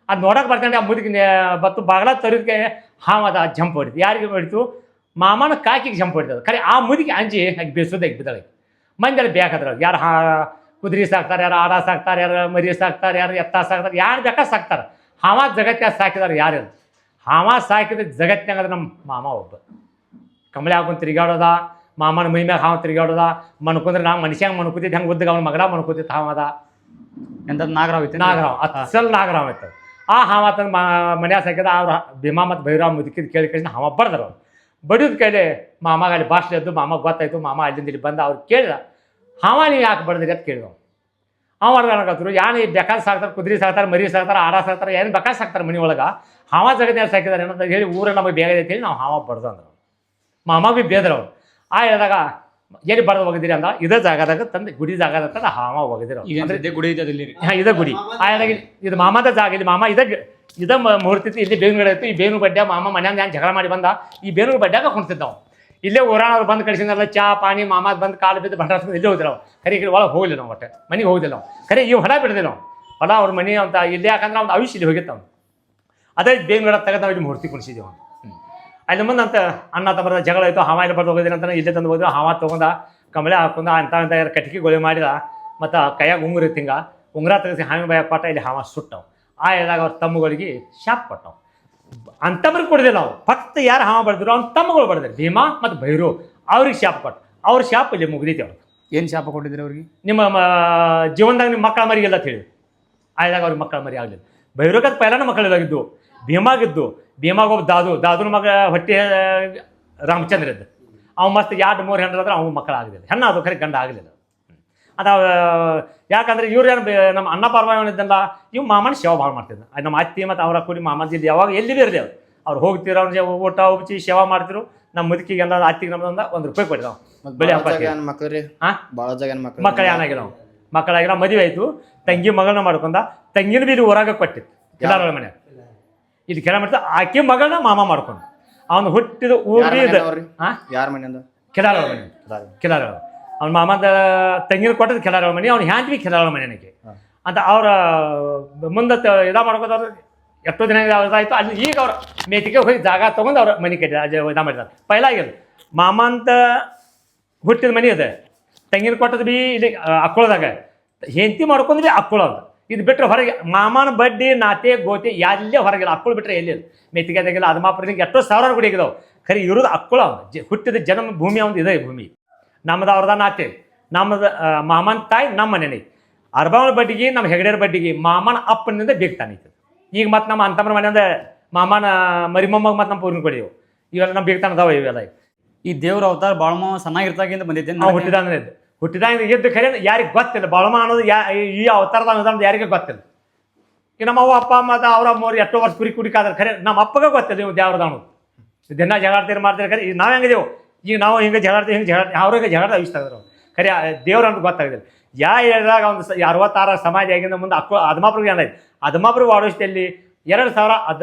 ಅದು ನೋಡಕ್ಕೆ ಬರ್ತಾನೆ, ಆ ಮುದುಕಿ ನೆ- ಬತ್ತು ಬಾಗಲ ತರಿದಕ್ಕೆ ಹಾವದ ಜಂಪ್ ಹೊಡಿತು. ಯಾರಿಗೆ ಹೊಡಿತು? ಮಾಮನ ಕಾಕಿಗೆ ಜಂಪ್ ಹೊಡಿತದೆ. ಖರೆ ಆ ಮುದುಕಿ ಅಂಜಿ ಹಾಗೆ ಬೇಸೋದಾಗಿ ಬಿದ್ದಾಳೆ ಮಂದಿ ಬೇಕಾದ್ರ ಯಾರು ಹಾ ಕುದುರೆ ಸಾಕ್ತಾರೆ, ಯಾರು ಆಡ ಸಾಕ್ತಾರೆ, ಯಾರು ಮರಿ ಸಾಕ್ತಾರೆ, ಯಾರು ಎತ್ತ ಸಾಕ್ತಾರೆ, ಯಾರು ಬೇಕಾ ಸಾಕ್ತಾರೆ. ಹಾವ ಜಗತ್ತೆ ಸಾಕಿದಾರೆ ಯಾರು ಹಾವ ಸಾಕಿದ ಜಗತ್ತಿನಾಗ ನಮ್ಮ ಮಾಮ ಒಬ್ಬ. ಕಮಲೆ ಹಾಕೊಂಡು ತಿರುಗಾಡೋದ ಮಾಮನ ಮೈ ಮ್ಯಾಗ ಹಾವು ತಿರುಗಾಡೋದ ಮನ್ಕೊಂಡ್ರೆ ನಾ ಮನುಷ್ಯಂಗೆ ಮನ್ಕೋತಿದ್ದು ಹೆಂಗೆ ಉದ್ದಗ ಅವ್ನ ಮಗಡ ಮನ್ಕೋತಿತ್ತು ಹಾವದ ಎಂಥದ್ದು ನಾಗರಾವ್ ಐತೆ ನಾಗರಾವ್ ಅಸಲ್ ನಾಗರಾವ್ ಇತ್ತು ಆ ಹಾವ ತನ್ನ ಮನ್ಯಾಗ ಸಾಕಿದ ಅವ್ರ ಭೀಮಾ ಮತ್ತು ಭೈರವ್ ಮುದುಕಿದ್ ಕೇಳಿ ಕೇಳಿ ಹಾವ ಬರ್ದರು ಅವ್ರು. ಬಡಿದ ಕೈಲಿ ಮಾಮಾಗ ಅಲ್ಲಿ ಭಾಷೆ ಎದ್ದು ಮಾಮ ಗೊತ್ತಾಯ್ತು ಮಾಮ ಅಲ್ಲಿಂದ ಇಲ್ಲಿ ಬಂದ ಅವ್ರು ಕೇಳಿದ ಹಾವ ನೀವು ಯಾಕೆ ಬಡ್ದಿರಿ? ಅಂತ ಕೇಳಿದವು ಅವ ಅನ್ಕತ್ರು ಯಾನು ಬೇಕಾದ ಸಾಕ್ತಾರೆ ಕುದುರೆ ಸಾಕ್ತಾರೆ ಮರಿ ಸಾಕ್ತಾರೆ ಆರ ಸಾಕ್ತಾರೆ ಏನು ಬೇಕಾದ ಸಾಕ್ತಾರೆ ಮನೆ ಒಳಗೆ? ಹಾವ ಜಗತ್ನಾಗ ಸಾಕಿದ್ದಾರೆ ಏನಂತ ಹೇಳಿ ಊರ ನಮಗೆ ಬೇಗ ಐತೆ ಹೇಳಿ ನಾವು ಹಾವ ಬಡ್ದು ಅಂದ್ರು. ಮಾಮ ಬಿ ಬೇದ್ರು ಅವ್ರು. ಆ ಹೇಳಿದಾಗ ಎಲ್ಲಿ ಬಡ್ದು ಹೋಗಿದ್ದೀರಿ ಅಂದ? ಇದೇ ಜಾಗದಾಗ ತಂದು ಗುಡಿ ಜಾಗದಾಗ ತಂದು ಹಾವ ಹೋಗಿದ್ರು ಈಗ ಅಂದ್ರೆ ಗುಡಿ ರೀ ಹಾ ಇದೇ ಗುಡಿ. ಆಯ್ದಾಗ ಇದು ಮಾಮದ ಜಾಗ ಇಲ್ಲಿ ಮಾಮ ಇದೇ ಇದ ಮೂರ್ತಿ ಇಲ್ಲಿ ಬೇವಿನ ಗಿಡ ಇತ್ತು ಈ ಬೇವಿನ ಬಡ್ಡೆ ಮಾಮ ಮನ್ಯಾಗ ಏನು ಜಗಳ ಮಾಡಿ ಬಂದ? ಈ ಬೇವಿನ ಬಡ್ಡ್ಯಾಗ ಕುಣ್ತಿದ್ದಾವೆ ಇಲ್ಲೇ ಊರಾನವ್ರು ಬಂದು ಕಳಿಸಿದ್ರಲ್ಲ ಚಾ ಪಾನಿ ಮಾಮಾದ್ ಬಂದು ಕಾಲು ಬಿದ್ದು ಭಂಡಾರ ಇಲ್ಲೇ ಹೋಗಿಲ್ಲ ಕರೆ ಗಿಡ ಒಳಗೆ ಹೋಗಿಲ್ಲ ನಾವು ಒಟ್ಟೆ ಮನೆಗೆ ಹೋಗಿಲ್ಲ ನಾವು ಖರೆ ಇವು ಹೊಡ ಬಿಡ್ದೆ ನಾವು ಹೊಲ ಅವ್ರ ಮನೆ ಅಂತ ಇಲ್ಲೇ ಯಾಕಂದ್ರೆ ಅವ್ನು ಆಯುಷ್ ಇಲ್ಲಿ ಹೋಗಿತ್ತು ಅವ್ನು. ಅದೇ ಬೇವಿನ ಗಿಡ ತೆಗೆದು ನಾವು ಇಲ್ಲಿ ಮೂರ್ತಿ ಕುಣಿಸಿದ್ದೀವಿ ಅವ್ನು. ಅಲ್ಲಿ ಮುಂದೆ ಅಂತ ಅಣ್ಣ ತಮ್ಮ ಜಗಳ ಆಯಿತು ಹಾವ ಇಲ್ಲಿ ಬರ್ದು ಹೋಗಿದ್ದೀನಿ ಅಂತ ಇಲ್ಲೇ ತಂದು ಹೋದ್ರು. ಹಾವ ತೊಗೊಂಡ ಕಮಲೆ ಹಾಕೊಂಡ ಅಂತ ಅಂತ ಕಟ್ಟಿಗೆ ಗೋಳಿ ಮಾಡಿದ. ಮತ್ತು ಕೈಯಾಗ ಉಂಗುರ ತಿಂಗ ಉಂಗುರ ತೆಗೆಸಿ ಹಾವಿನ ಬಾಯ ಕೊಟ್ಟ ಇಲ್ಲಿ ಹಾವ ಸುಟ್ಟವು. ಆ ಎದಾಗ ಅವ್ರ ತಮ್ಮಗಳಿಗೆ ಶಾಪ್ ಕೊಟ್ಟವು. ಅಂತಮ್ರಿಗೆ ಕೊಡಿದಿಲ್ಲ ನಾವು ಫಕ್ತ ಯಾರು ಹಾವ ಬಡ್ದಿರು ಅವ್ನ ತಮ್ಮಗಳು ಬಡ್ದಿರು ಭೀಮಾ ಮತ್ತು ಭೈರು ಅವ್ರಿಗೆ ಶಾಪ್ ಕೊಟ್ಟು. ಅವ್ರ ಶಾಪ್ ಇಲ್ಲಿ ಮುಗಿದೈತಿ ಅವ್ರು ಏನು ಶಾಪ ಕೊಟ್ಟಿದ್ರು ಅವ್ರಿಗೆ? ನಿಮ್ಮ ಜೀವನದಾಗ ನಿಮ್ಮ ಮಕ್ಕಳ ಮರಿಗೆಲ್ಲ ತಿಳಿದು. ಆಯ್ದಾಗ ಅವ್ರಿಗೆ ಮಕ್ಕಳ ಮರಿ ಆಗಲಿಲ್ಲ. ಭೈರೋಗದ ಪೈಲಾನ ಮಕ್ಕಳಿದ್ದಾಗಿದ್ದು ಭೀಮಾಗಿದ್ದು ಭೀಮಾಗ ಒಬ್ಬ ದಾದು ದಾದುನ ಮಗ ಹೊಟ್ಟೆ ರಾಮಚಂದ್ರ ಇದ್ದ. ಅವ ಮಸ್ತ್ ಎರಡು ಮೂರು ಹೆಂಡ್ರ ಆದ್ರೆ ಅವ್ನ ಮಕ್ಕಳು ಆಗಲಿಲ್ಲ. ಹೆಣ್ಣು ಅದು ಖರೆ ಗಂಡ ಆಗಲಿಲ್ಲ. ಅದ ಯಾಕಂದ್ರೆ ಇವ್ರು ಏನು ನಮ್ಮ ಅಣ್ಣ ಇದ್ದಲ್ಲ ಇವ್ ಮಾಮನ ಸೇವಾ ಭಾಳ ಮಾಡ್ತಿದ್ದ. ಅದು ನಮ್ಮ ಅತ್ತಿ ಮತ್ತು ಅವರ ಕೂಡಿ ಮಾಮನ ಇಲ್ಲಿ ಯಾವಾಗ ಎಲ್ಲಿ ಇರಲಿ ಅವ್ರು ಅವ್ರು ಹೋಗ್ತಿರೋ ಅವ್ರ ಊಟ ಉಪಚಿ ಸೇವಾ ಮಾಡ್ತಿರು ನಮ್ಮ ಮುದುಕಿಗೆಲ್ಲ ಅತ್ತಿಗೆ ನಮ್ದೊಂದು ಒಂದು ರೂಪಾಯಿ ಕೊಟ್ಟಿದ್ದಾವೆ ಬೆಳೆ ಮಕ್ಳು ಮಕ್ಕಳು ಏನಾಗಿಲ್ಲ ಮಕ್ಕಳಾಗಿಲ್ಲ ಮದುವೆ ಆಯಿತು. ತಂಗಿ ಮಗಳನ್ನ ಮಾಡ್ಕೊಂಡ ತಂಗಿನ ಬಿ ಇಲ್ಲಿ ಕೊಟ್ಟಿತ್ತು. ಎಲ್ಲಾರ ಮನೆ ಇದು ಕೆಳ ಮಾಡ್ತಾ ಆಕೆ ಮಗಳನ್ನ ಮಾಮ ಮಾಡ್ಕೊಂಡು ಅವನು ಹುಟ್ಟಿದ ಊರಿ ಯಾರ ಮನೆಯಿಂದ ಕೆಲಾರ ಮನೆ. ಕೆಲಾರ ಅವ್ನ ಮಾಮದ ತಂಗಿನ ಕೊಟ್ಟದ್ದು ಕೆಲಾರ ಮನೆ ಅವ್ನು ಹ್ಯಾಂಡ್ವಿ ಬಿ ಮನೆ ನನಗೆ. ಅಂತ ಅವ್ರ ಮುಂದೆ ಇದ ಮಾಡ್ಕೋದವ್ರು ಎಷ್ಟೋ ದಿನ ಇದಾಯ್ತು ಅಲ್ಲಿ ಈಗ ಅವ್ರ ಮೇತಿಗೆ ಹೋಗಿ ಜಾಗ ತೊಗೊಂಡು ಅವ್ರ ಮನೆ ಕಟ್ಟಿ ಇದ ಮಾಡಿದ್ದಾರೆ ಪೈಲ ಮಾಮಂತ ಮಾಮ ಅಂತ ಹುಟ್ಟಿದ ಮನೆ ಅದ ತಂಗಿನ ಕೊಟ್ಟದ್ದು ಬಿ ಇಲ್ಲಿ ಅಕ್ಕೊಳದಾಗ. ಹೆಂಡತಿ ಮಾಡ್ಕೊಂಡ್ರಿ ಅಕ್ಕೊಳ್ಳೋದು ಇದು ಬಿಟ್ಟರೆ ಹೊರಗೆ ಮಾಮನ ಬಡ್ಡಿ ನಾತೆ ಗೋತೆ ಎಲ್ಲೇ ಹೊರಗಿಲ್ಲ. ಅಕ್ಕಳು ಬಿಟ್ಟರೆ ಎಲ್ಲಿ ಮೆತ್ತಿಗೆದಾಗಿಲ್ಲ ಅದು ಅದಮಾಪುರದಿಂದ ಎಷ್ಟೋ ಸಾವಿರಾರು ಗುಡಿ ಆಗಿದಾವೆ ಖರೆ ಇರೋದು ಅಕ್ಕಳ ಜ ಹುಟ್ಟಿದ ಜನ್ಮ ಭೂಮಿ ಒಂದು ಇದೆ ಭೂಮಿ. ನಮ್ಮದು ಅವ್ರದ ನಾತೆ. ನಮ್ಮದು ಮಾಮನ ತಾಯಿ ನಮ್ಮ ಮನೆನೇ ಅರ್ಬಾವನ ಬಡ್ಡಿಗೆ ನಮ್ಮ ಹೆಗಡೆಯರ ಬಡ್ಡಿಗೆ ಮಾಮನ ಅಪ್ಪನಿಂದ ಬೇಕ್ತಾನೆ ಐತೆ ಈಗ ಮತ್ತೆ ನಮ್ಮ ಅಂತಮ್ಮನ ಮನೆಯಿಂದ ಮಾಮನ ಮರಿಮೊಮ್ಮಗೆ ಮತ್ತೆ ನಮ್ಮ ಪೂರ್ಣ ಕೊಡಿದೆವು ಇವೆಲ್ಲ ನಮ್ಮ ಬೇಕ್ತಾನ ಅದಾವ ಇವೆಲ್ಲ. ಈ ದೇವ್ರ ಅವತಾರ ಮಾವ ಸಣ್ಣಾಗಿರ್ತಾಗಿಂದ ಬಂದೈತೆ ನಾವು ಹುಟ್ಟಿದಾಂದ್ರೆ ಇದ್ದು ಹುಟ್ಟಿದಾಗ ಎದ್ದು ಖರೆ ಯಾರಿಗೆ ಗೊತ್ತಿಲ್ಲ? ಬಳಮ ಅನ್ನೋದು ಯಾ ಈ ಅವತಾರದ ಅನ್ನೋದು ಯಾರಿಗೆ ಗೊತ್ತಿಲ್ಲ. ಈಗ ನಮ್ಮ ಅವ್ವ, ಅಪ್ಪ, ಅಮ್ಮ ಅವ್ರ ಮೂರು ಎಷ್ಟೋ ವರ್ಷ ಕುರಿ ಕುಡಿಕಾದ್ರೆ ಖರೆ ನಮ್ಮ ಅಪ್ಪಗೆ ಗೊತ್ತಿಲ್ಲ ನೀವು ದೇವ್ರದ ಅನ್ನೋದು. ದಿನ ಜಗಾಡ್ತೀರಿ ಮಾಡ್ತೀರಿ ಖರೆ ಈಗ ನಾವು ಹೆಂಗಿದೆವು ಈಗ ನಾವು ಹಿಂಗೆ ಜಗಾಡ್ತೀವಿ ಹಿಂಗೆ ಜಗಳ ಅವ್ರಿಗೆ ಜಗಳ ಇಷ್ಟಾದ್ರು ಖರೆ ದೇವ್ರ ಅಂತ ಗೊತ್ತಾಗಿಲ್ಲ ಯಾ ಹೇಳಿದಾಗ ಒಂದು ಅರವತ್ತಾರ ಸಮಾಜ ಆಗಿಂದ ಮುಂದೆ ಅಕ್ಕ ಅದಮಾಪುರಿಗೆ ಏನಾಯ್ತು ಅದಮಾಪುರ ವಾಡೋಷ್ಟಲ್ಲಿ ಎರಡು ಸಾವಿರ ಅದ